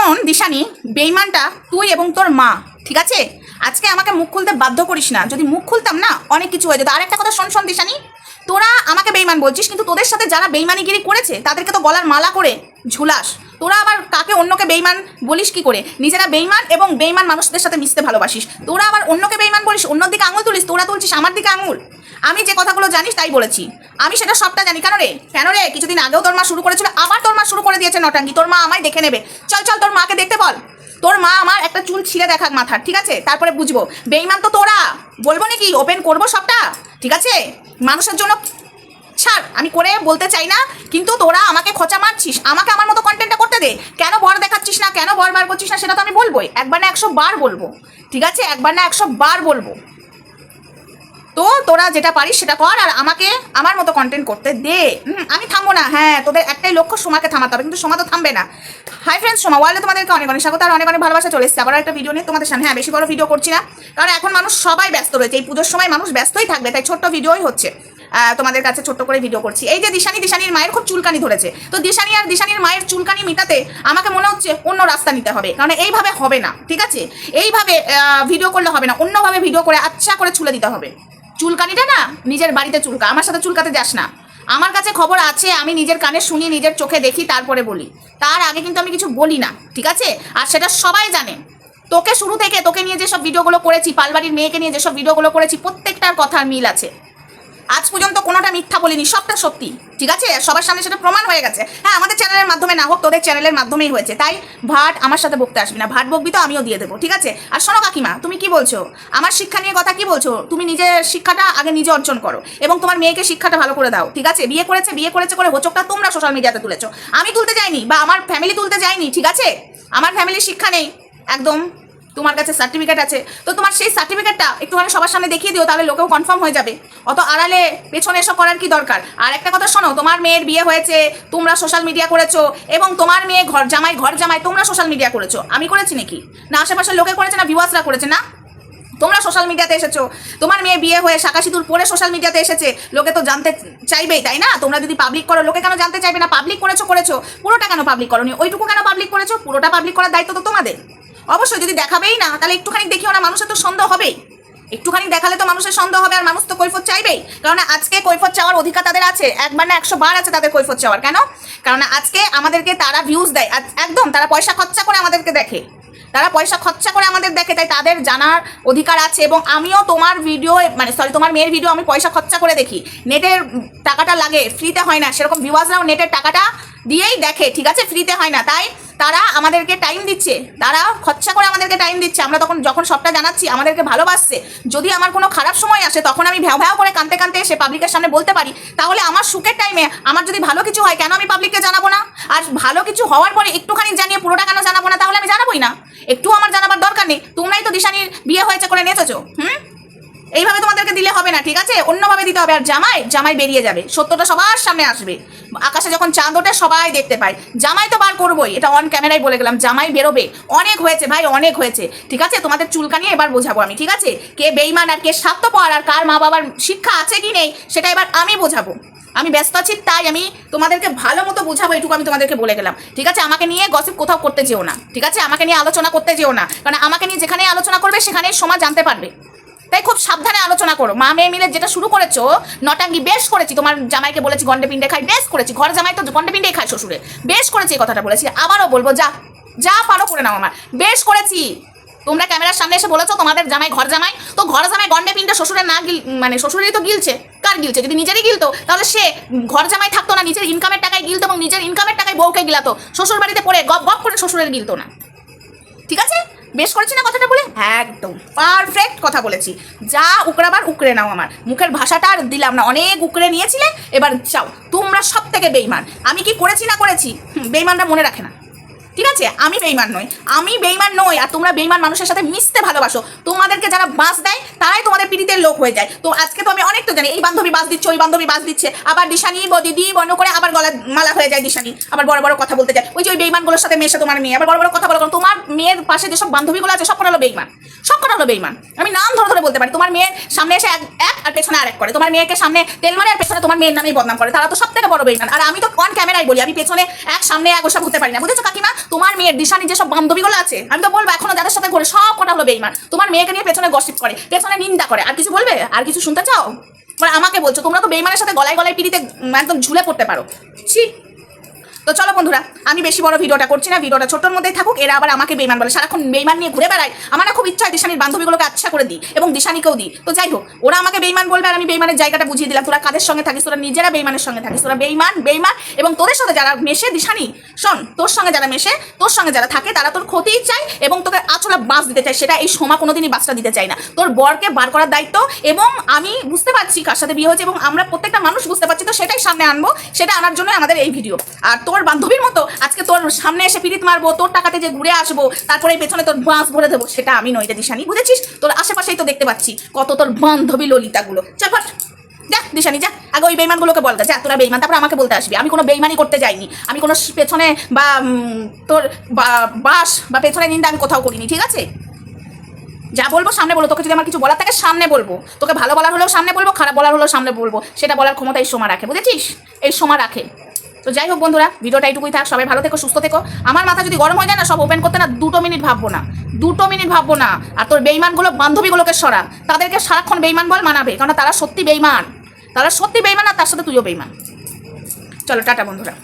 শোন, দিশানি, বেইমানটা তুই এবং তোর মা, ঠিক আছে? আজকে আমাকে মুখ খুলতে বাধ্য করিস না। যদি মুখ খুলতাম না, অনেক কিছু হয়ে যেত। আর একটা কথা শোন শোন, দিশানি, তোরা আমাকে বেইমান বলছিস, কিন্তু তোদের সাথে যারা বেইমানিগিরি করেছে, তাদেরকে তো গলার মালা করে ঝুলাস। তোরা আবার কাকে অন্যকে বেইমান বলিস কি করে? নিজেরা বেইমান এবং বেইমান মানুষদের সাথে মিশতে ভালোবাসিস। তোরা আবার অন্যকে বেইমান বলিস, অন্যর দিকে আঙুল তুলিস, তোরা তুলছিস আমার দিকে আঙুল। আমি যে কথাগুলো জানিস তাই বলেছি। আমি সেটা সবটা জানি। কেন রে? কেন রে? কিছুদিন আগেও তোর মা শুরু করেছিল, আবার তোর মা শুরু করে দিয়েছে নটাঙ্গি। তোর মা আমায় দেখে নেবে। চল চল, তোর মাকে দেখতে বল। তোর মা আমার একটা চুল ছিঁড়ে দেখাক মাথার, ঠিক আছে? তারপরে বুঝব। বেইমান তো তোরা। বলব নাকি? ওপেন করব সবটা? ঠিক আছে? মানুষের জন্য ছাড়। আমি করে বলতে চাই না, কিন্তু তোরা আমাকে খোঁচা মারছিস। আমাকে আমার মতো কন্টেন্টটা করতে দে। কেন বর দেখাচ্ছিস না? কেন বর বার করছিস না? সেটা তো আমি বলবোই। একবার না একশো বার বলব। ঠিক আছে? একবার না একশো বার বলব। তো তোরা যেটা পারিস সেটা কর আর আমাকে আমার মতো কন্টেন্ট করতে দে। আমি থামবো না। হ্যাঁ তোদের একটাই লক্ষ্য সোমাকে থামাতে হবে, কিন্তু সোমা তো থামবে না। হাই ফ্রেন্ডস সোমা ওয়ার্ল্ডে তোমাদেরকে অনেক অনেক স্বাগত আর অনেক অনেক ভালোবাসা চলে এসেছে। আবার একটা ভিডিও নিয়ে তোমাদের সামনে। হ্যাঁ বেশি বড় ভিডিও করছি না, কারণ এখন মানুষ সবাই ব্যস্ত রয়েছে। এই পুজোর সময় মানুষ ব্যস্তই থাকবে, তাই ছোট্ট ভিডিওই হচ্ছে। তোমাদের কাছে ছোট্ট করে ভিডিও করছি। এই যে দিশানি, দিশানির মায়ের খুব চুলকানি ধরেছে। তো দিশানি আর দিশানির মায়ের চুলকানি মিটাতে আমাকে মনে হচ্ছে অন্য রাস্তা নিতে হবে, কারণ এইভাবে হবে না, ঠিক আছে? এইভাবে ভিডিও করলে হবে না। অন্যভাবে ভিডিও করে আচ্ছা করে ছুলে দিতে হবে। চুলকানিটা না, নিজের বাড়িতে চুলকা, আমার সাথে চুলকাতে যাস না। আমার কাছে খবর আছে, আমি নিজের কানে শুনি, নিজের চোখে দেখি, তারপরে বলি। তার আগে কিন্তু আমি কিছু বলি না, ঠিক আছে? আর সেটা সবাই জানে। তোকে শুরু থেকে তোকে নিয়ে যেসব ভিডিওগুলো করেছি, পালবাড়ির মেয়েকে নিয়ে যেসব ভিডিওগুলো করেছি, প্রত্যেকটার কথার মিল আছে। আজ পর্যন্ত কোনোটা মিথ্যা বলিনি, সবটা সত্যি, ঠিক আছে? সবার সামনে সেটা প্রমাণ হয়ে গেছে। হ্যাঁ আমাদের চ্যানেলের মাধ্যমে না হোক, তোদের চ্যানেলের মাধ্যমেই হয়েছে। তাই ভাট আমার সাথে বকতে আসবি না। ভাট বকবি তো আমিও দিয়ে দেবো, ঠিক আছে? আর শোনো কাকিমা, তুমি কি বলছো? আমার শিক্ষা নিয়ে কথা কি বলছো? তুমি নিজের শিক্ষাটা আগে নিজে অর্জন করো এবং তোমার মেয়েকে শিক্ষাটা ভালো করে দাও, ঠিক আছে? বিয়ে করেছে বিয়ে করেছে করে হোচকটা তোমরা সোশ্যাল মিডিয়াতে তুলেছো। আমি তুলতে যাইনি বা আমার ফ্যামিলি তুলতে যায়নি, ঠিক আছে? আমার ফ্যামিলির শিক্ষা নেই, একদম। তোমার কাছে সার্টিফিকেট আছে, তো তোমার সেই সার্টিফিকেটটা একটুখানি সবার সামনে দেখিয়ে দিও, তাহলে লোকেও কনফার্ম হয়ে যাবে। অত আড়ালে পেছনে এসব করার কি দরকার? আর একটা কথা শোনো, তোমার মেয়ের বিয়ে হয়েছে, তোমরা সোশ্যাল মিডিয়া করেছ, এবং তোমার মেয়ে ঘর জামাই ঘর জামাই, তোমরা সোশ্যাল মিডিয়া করেছ। আমি করেছি নাকি? না, আশেপাশের লোকে করেছে না ভিউয়ার্সরা করেছে না? তোমরা সোশ্যাল মিডিয়াতে এসেছ। তোমার মেয়ে বিয়ে হয়ে শাঁকা সিঁদুর পরে সোশ্যাল মিডিয়াতে এসেছে। লোকে তো জানতে চাইবেই, তাই না? তোমরা যদি পাবলিক করো, লোকে কেন জানতে চাইবে না? পাবলিক করেছ করেছ। পুরোটা কেন পাবলিক করোনি? ওইটুকু কেন পাবলিক করেছ? পুরোটা পাবলিক করার দায়িত্ব তো তোমাদের। অবশ্যই যদি দেখাবেই না, তাহলে একটুখানি দেখিও না মানুষের তো সন্দেহ হবেই। একটুখানি দেখালে তো মানুষের সন্দেহ হবে আর মানুষ তো কৈফত চাইবেই। কারণ আজকে কৈফত চাওয়ার অধিকার তাদের আছে, একবার না একশো বার আছে তাদের কৈফত চাওয়ার, কেন? কারণ আজকে আমাদেরকে তারা ভিউজ দেয় একদম তারা পয়সা খরচা করে আমাদেরকে দেখে। তারা পয়সা খরচা করে আমাদের দেখে, তাই তাদের জানার অধিকার আছে এবং আমিও তোমার ভিডিও মানে সরি তোমার মেয়ের ভিডিও আমি পয়সা খরচা করে দেখি। নেটের টাকাটা লাগে ফ্রিতে হয় না, সেরকম ভিউয়ার্সরাও নেটের টাকাটা দিয়েই দেখে, ঠিক আছে? ফ্রিতে হয় না। তাই তারা আমাদেরকে টাইম দিচ্ছে। তারা খরচা করে আমাদেরকে টাইম দিচ্ছে। আমরা তখন যখন সবটা জানাচ্ছি, আমাদেরকে ভালোবাসছে। যদি আমার কোনো খারাপ সময় আসে, তখন আমি ভ্যাও ভ্যাও করে কানতে কানতে এসে পাবলিকের সামনে বলতে পারি। তাহলে আমার সুখের টাইমে আমার যদি ভালো কিছু হয়, কেন আমি পাবলিককে জানাব না? আর ভালো কিছু হওয়ার পরে একটুখানি জানিয়ে পুরোটা কেন জানাব না? তাহলে আমি জানাবোই না। একটু আমার জানাবার দরকার নেই। তোমরাই তো দিশানির বিয়ে হয়েছে করে নেচেছো। হুম? এইভাবে তোমাদেরকে দিলে হবে না, ঠিক আছে? অন্যভাবে দিতে হবে। আর জামাই জামাই বেরিয়ে যাবে। সত্যটা সবার সামনে আসবে। আকাশে যখন চাঁদ ওঠে, সবাই দেখতে পায়। জামাই তো বার করবোই। এটা অন ক্যামেরায় বলে গেলাম। জামাই বেরোবে। অনেক হয়েছে ভাই, অনেক হয়েছে। ঠিক আছে? তোমাদের চুলকানি এবার বোঝাবো আমি, ঠিক আছে? কে বেইমান আর কে স্বার্থপর আর কার মা বাবার শিক্ষা আছে কি নেই, সেটা এবার আমি বোঝাবো। আমি ব্যস্ত আছি, তাই আমি তোমাদেরকে ভালো মতো বোঝাবো, এটুকু আমি তোমাদেরকে বলে গেলাম। ঠিক আছে? আমাকে নিয়ে গসিপ কোথাও করতে যেও না। ঠিক আছে? আমাকে নিয়ে আলোচনা করতে যেও না। কারণ আমাকে নিয়ে যেখানে আলোচনা করবে, সেখানেই সমাজ জানতে পারবে। তাই খুব সাবধানে আলোচনা করো। মা মেয়ে মিলে যেটা শুরু করেছ, নটাঙ্গি বেশ করেছি, তোমার জামাইকে বলেছি গন্ডে পিণ্ডে খাই, বেশ করেছি। ঘর জামাই তো গন্ডে পিন্ডে খায় শ্বশুরে। বেশ করেছি এই কথাটা বলেছি। আবারও বলব, যা যা পারো করে নাও আমার। বেশ করেছি। তোমরা ক্যামেরার সামনে এসে বলেছ, তোমাদের জামাই ঘর জামাই। তো ঘর জামাই গন্ডে পিণ্ডে শ্বশুরের না গিল মানে শ্বশুরেরই তো গিলছে। কার গিলছে? যদি নিজেরই গিলতো, তাহলে সে ঘর জামাই থাকতো না, নিজের ইনকামের টাকায় গিলতো এবং নিজের ইনকামের টাকায় বউকে গিলাতো। শ্বশুর বাড়িতে পড়ে গপ গপ করে শ্বশুরের গিলতো না। ঠিক আছে? বেশ করেছি না কথাটা বলে? একদম। পারফেক্ট কথা বলেছি। যা উকড়াবার, উকড়ে নাও আমার। মুখের ভাষাটা আর দিলাম না। অনেক উকড়ে নিয়েছিলে, এবার চাও তোমরা সব থেকে বেইমান আমি কি করেছি না করেছি? বেইমানরা মনে রাখে না। ঠিক আছে? আমি বেইমান নই। আমি বেইমান নই আর তোমরা বেইমান মানুষের সাথে মিশতে ভালোবাসো। তোমাদেরকে যারা বাস দেয়, তারাই তোমাদের পিড়িতে লোক হয়ে যায়। তো আজকে তো আমি অনেক তো জানি, এই বান্ধবী বাস দিচ্ছে, ওই বান্ধবী বাস দিচ্ছে। আবার দিশানি ব দিদি বর্ণ করে আবার গলা মালা হয়ে যায় দিশানি আবার বড় বড় কথা বলতে যায়। ওই যে ওই বেইমানগুলোর সাথে মেশে তোমার মেয়ে। আবার বড় বড় কথা বলো তোমার মেয়ের পাশে যেসব বান্ধবীগুলো আছে সব কটা হলো বেইমান সব কটা হলো বেইমান আমি নাম ধরে ধরে বলতে পারি। তোমার মেয়ের সামনে এসে এক এক আর পেছনে আরেক করে। তোমার মেয়েকে সামনে তেল মারে আর পেছনে তোমার মেয়ের নামেই বদনাম করে। তারা তো সব থেকে বড় বেইমান আর আমি তো অন ক্যামেরায় বলি। আমি পেছনে এক, সামনে এক, ওসব হতে পারি না। বুঝেছ কাকিমা? তোমার মেয়ের দিশানি যেসব বান্ধবীগুলো আছে, আমি তো বলব এখনও যাদের সাথে ঘুরে সব কটা হলো বেইমান। তোমার মেয়েকে নিয়ে পেছনে গসিপ করে, পেছনে নিন্দা করে। আর কিছু বলবে? আর কিছু শুনতে চাও? আমাকে বলছো, তোমরা তো বেইমানের সাথে গলায় গলায় পিড়িতে একদম ঝুলে পড়তে পারো। ছি। তো চলো বন্ধুরা, আমি বেশি বড় ভিডিওটা করছি না, ভিডিওটা ছোট্টর মধ্যেই থাকুক, এরা আবার আমাকে বেইমান বলে। সারাক্ষণ বেইমান নিয়ে ঘুরে বেড়ায়। আমার খুব ইচ্ছা হয় দিশানির বান্ধবীগুলোকে আচ্ছা করে দিই এবং দিশানিকেও দিই। তো যাই হোক, ওরা আমাকে বেইমান বলবে আর আমি বেইমানের জায়গাটা বুঝিয়ে দিলাম। তোরা কাদের সঙ্গে থাকিস? তোরা নিজেরা বেইমানের সঙ্গে থাকিস। তোরা বেইমান বেইমান এবং তোদের সাথে যারা মেশে, দিশানি, শোন, তোর সঙ্গে যারা মেশে, তোর সঙ্গে যারা থাকে, তারা তোর ক্ষতিই চায় এবং তোকে আচলা বাস দিতে চায়। সেটা এই সমা কোনোদিনই বাসটা দিতে চায় না। তোর বরকে বার করার দায়িত্ব এবং আমি বুঝতে পারছি কার সাথে বিয়ে হয়েছে এবং আমরা প্রত্যেকটা মানুষ বুঝতে পারছি। তো সেটাই সামনে আনব। সেটা আনার জন্য আমাদের এই ভিডিও। আর তোর বান্ধবীর মতো আজকে তোর সামনে এসে পিরিত মারবো, তোর টাকাতে যে ঘুরে আসব, তারপরে পেছনে তোর বাঁশ ভরে দেবো, সেটা আমি নই দিশানি, বুঝেছিস? তোর আশেপাশেই তো দেখতে পাচ্ছি কত তোর বান্ধবী ললিতাগুলো। চল ফট। যা, দিশানি, যা। আগে ওই বেইমানগুলোকে বলতে যা, তোরা বেইমান, তারপর আমাকে বলতে আসবি। আমি কোনো বেইমানি করতে যাইনি। আমি কোনো পেছনে বা তোর বাস বা পেছনে নিন্দা আমি কোথাও করিনি, ঠিক আছে? যা বলব সামনে বলব তোকে যদি আমার কিছু বলার থাকে সামনে বলব। তোকে ভালো বলার হলেও সামনে বলব, খারাপ বলার হলেও সামনে বলব। সেটা বলার ক্ষমতা এই সময় রাখে, বুঝেছিস? এই সময় রাখে। তো যাই হোক বন্ধুরা, ভিডিওটা এটুকুই থাক, সবাই ভালো থেকো, সুস্থ থেকো। আমার মাথা যদি গরম হয়ে যায় না, সব ওপেন করতে না, দুটো মিনিট ভাববো না। দুটো মিনিট ভাববো না। আর তোর বেইমানগুলো, বান্ধবীগুলোকে সরা তাদেরকে সারাক্ষণ বেইমান বল মানাবে কারণ তারা সত্যি বেইমান। তারা সত্যি বেইমান, আর তার সাথে তুইও বেইমান। চলো, টাটা বন্ধুরা।